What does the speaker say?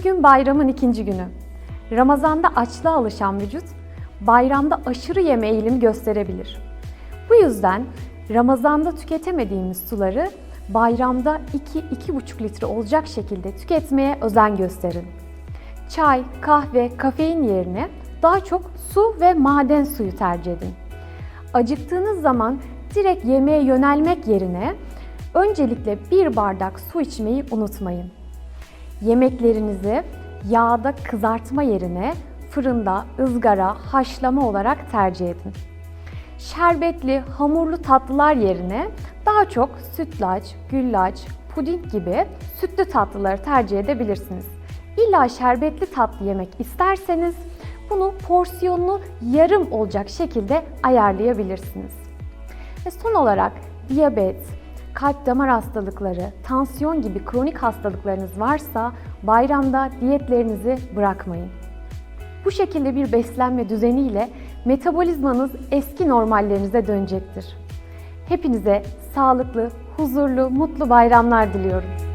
Bugün bayramın ikinci günü. Ramazanda açlığa alışan vücut, bayramda aşırı yeme eğilimi gösterebilir. Bu yüzden Ramazanda tüketemediğimiz suları bayramda 2-2,5 litre olacak şekilde tüketmeye özen gösterin. Çay, kahve, kafein yerine daha çok su ve maden suyu tercih edin. Acıktığınız zaman direkt yemeğe yönelmek yerine öncelikle bir bardak su içmeyi unutmayın. Yemeklerinizi yağda kızartma yerine fırında, ızgara, haşlama olarak tercih edin. Şerbetli, hamurlu tatlılar yerine daha çok sütlaç, güllaç, puding gibi sütlü tatlıları tercih edebilirsiniz. İlla şerbetli tatlı yemek isterseniz bunu porsiyonunu yarım olacak şekilde ayarlayabilirsiniz. Ve son olarak diyabet, kalp damar hastalıkları, tansiyon gibi kronik hastalıklarınız varsa bayramda diyetlerinizi bırakmayın. Bu şekilde bir beslenme düzeniyle metabolizmanız eski normallerinize dönecektir. Hepinize sağlıklı, huzurlu, mutlu bayramlar diliyorum.